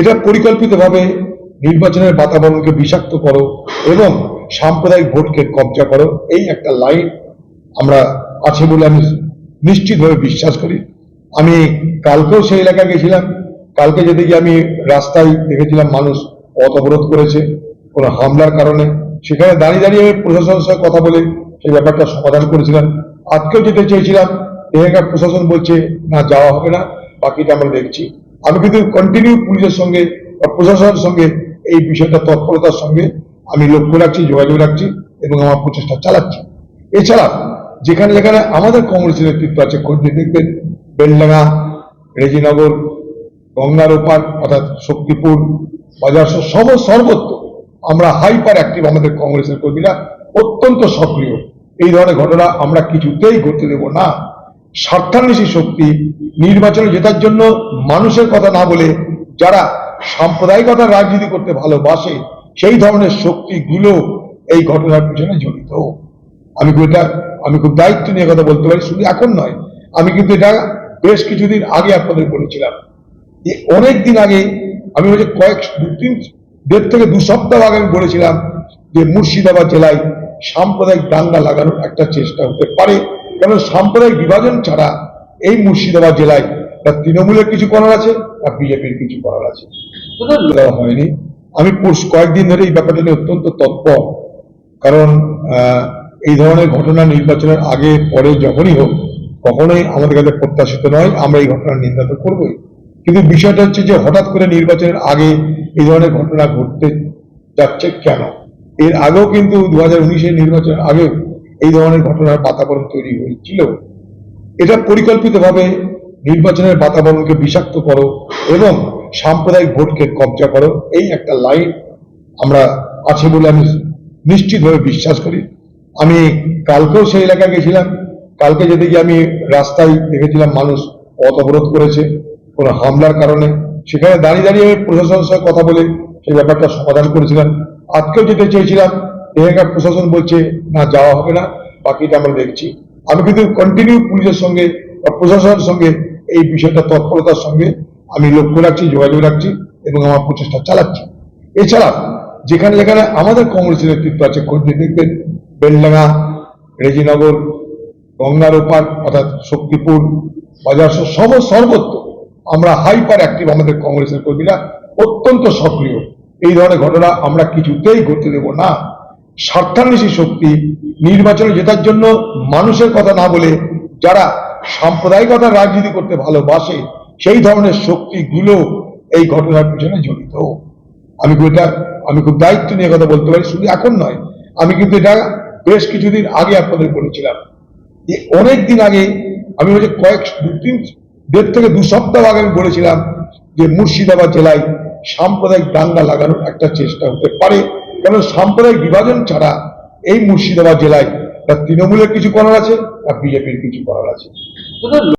এটা পরিকল্পিতভাবে নির্বাচনের বাতাবরণকে বিষাক্ত করো এবং সাম্প্রদায়িক ভোটকে কবজা করো, এই একটা লাইন আমরা আছে বলে আমি নিশ্চিতভাবে বিশ্বাস করি। আমি কালকেও সেই এলাকায় গেছিলাম। কালকে যেতে গিয়ে আমি রাস্তায় দেখেছিলাম মানুষ পথ অবরোধ করেছে কোনো হামলার কারণে। সেখানে দাঁড়িয়ে দাঁড়িয়ে প্রশাসনের সঙ্গে কথা বলে সেই ব্যাপারটা সমাধান করেছিলাম। আজকেও যেতে চেয়েছিলাম এখানকার প্রশাসন বলছে, না, যাওয়া হবে না, বাকিটা আমরা দেখছি। আমি কিন্তু কন্টিনিউ পুলিশের সঙ্গে বা প্রশাসনের সঙ্গে এই বিষয়টা তৎপরতার সঙ্গে আমি লক্ষ্য রাখছি, যোগাযোগ রাখছি এবং আমার প্রচেষ্টা চালাচ্ছি। এছাড়া যেখানে যেখানে আমাদের কংগ্রেসের নেতৃত্ব আছে, খোঁজ দেখবেন বেলডাঙ্গা, রেজিনগর গঙ্গার ওপার অর্থাৎ শক্তিপুর, বাজার সব সর্বত্র আমরা হাইপার অ্যাক্টিভ আমাদের কংগ্রেসের কর্মীরা অত্যন্ত সক্রিয়। এই ধরনের ঘটনা আমরা কিছুতেই ঘটতে দেব না। স্বার্থান্বেষী শক্তি নির্বাচনে জেতার জন্য মানুষের কথা না বলে যারা সাম্প্রদায়িকতার রাজনীতি করতে ভালোবাসে, সেই ধরনের শক্তিগুলো এই ঘটনার পিছনে জড়িত। আমি এটা, আমি খুব দায়িত্ব নিয়ে কথা বলতে পারি, শুধু এখন নয়, আমি কিন্তু এটা বেশ কিছুদিন আগে আপনাদের বলেছিলাম যে অনেক দিন আগে আমি হচ্ছে কয়েক, দু তিন, দেড় থেকে দু সপ্তাহ আগে আমি বলেছিলাম যে মুর্শিদাবাদ জেলায় সাম্প্রদায়িক দাঙ্গা লাগানোর একটা চেষ্টা হতে পারে। কারণ সাম্প্রদায়িক বিভাজন ছাড়া এই মুর্শিদাবাদ জেলায় তার তৃণমূলের কিছু করার আছে না বিজেপির কিছু করার আছে? দেওয়া হয়নি। আমি কয়েকদিন ধরে এই ব্যাপারটা নিয়ে অত্যন্ত তৎপর। কারণ এই ধরনের ঘটনা নির্বাচনের আগে পরে যখনই হোক কখনোই আমাদের কাছে প্রত্যাশিত নয় আমরা এই ঘটনার নিন্দা তো করবোই। কিন্তু বিষয়টা হচ্ছে যে হঠাৎ করে নির্বাচনের আগে এই ধরনের ঘটনা ঘটতে যাচ্ছে কেন? এর আগেও কিন্তু দু হাজার উনিশের নির্বাচনের আগেও এই ধরনের ঘটনার বাতাবরণ তৈরি হয়েছিল। এটা পরিকল্পিতভাবে নির্বাচনের বাতাবরণকে বিষাক্ত করো এবং সাম্প্রদায়িক ভোটকে কবজা করো। এই একটা লাইন আমরা আছে বলে আমি নিশ্চিতভাবে বিশ্বাস করি। আমি কালকেও সেই এলাকায় গেছিলাম। কালকে যেতে গিয়ে আমি রাস্তায় দেখেছিলাম মানুষ পথ অবরোধ করেছে কোনো হামলার কারণে। সেখানে দাঁড়িয়ে দাঁড়িয়ে প্রশাসনের সঙ্গে কথা বলে সেই ব্যাপারটা সমাধান করেছিলাম। আজকেও যেতে চেয়েছিলাম। এখানকার প্রশাসন বলছে, না, যাওয়া হবে না, বাকিটা আমরা দেখছি। আমি কিন্তু কন্টিনিউ পুলিশের সঙ্গে বা প্রশাসনের সঙ্গে এই বিষয়টা তৎপরতার সঙ্গে আমি লক্ষ্য রাখছি, যোগাযোগ রাখছি এবং আমার প্রচেষ্টা চালাচ্ছি। এছাড়া যেখানে যেখানে আমাদের কংগ্রেসের নেতৃত্ব আছে খোঁজ দেখবেন বেলডাঙ্গা, রেজিনগর গঙ্গার ওপার অর্থাৎ শক্তিপুর, বাজার সব সর্বত্র আমরা হাইপার অ্যাক্টিভ আমাদের কংগ্রেসের কর্মীরা অত্যন্ত সক্রিয়। এই ধরনের ঘটনা আমরা কিছুতেই ঘটতে দেব না। স্বার্থান্বেষী শক্তি নির্বাচনে জেতার জন্য মানুষের কথা না বলে যারা সাম্প্রদায়িকতার রাজনীতি করতে ভালোবাসে, সেই ধরনের শক্তিগুলো এই ঘটনার পিছনে জড়িত। আমি এটা, আমি খুব দায়িত্ব নিয়ে কথা বলতে পারি, শুধু এখন নয়, আমি কিন্তু এটা বেশ কিছুদিন আগে আপনাদের বলেছিলাম। যে অনেক দিন আগে আমি হচ্ছে কয়েক, দু তিন, দেড় থেকে দু সপ্তাহ আগে আমি বলেছিলাম যে মুর্শিদাবাদ জেলায় সাম্প্রদায়িক দাঙ্গা লাগানোর একটা চেষ্টা হতে পারে। কারণ সাম্প্রদায়িক বিভাজন ছাড়া এই মুর্শিদাবাদ জেলায় তার তৃণমূলের কিছু করার আছে না বিজেপির কিছু করার আছে।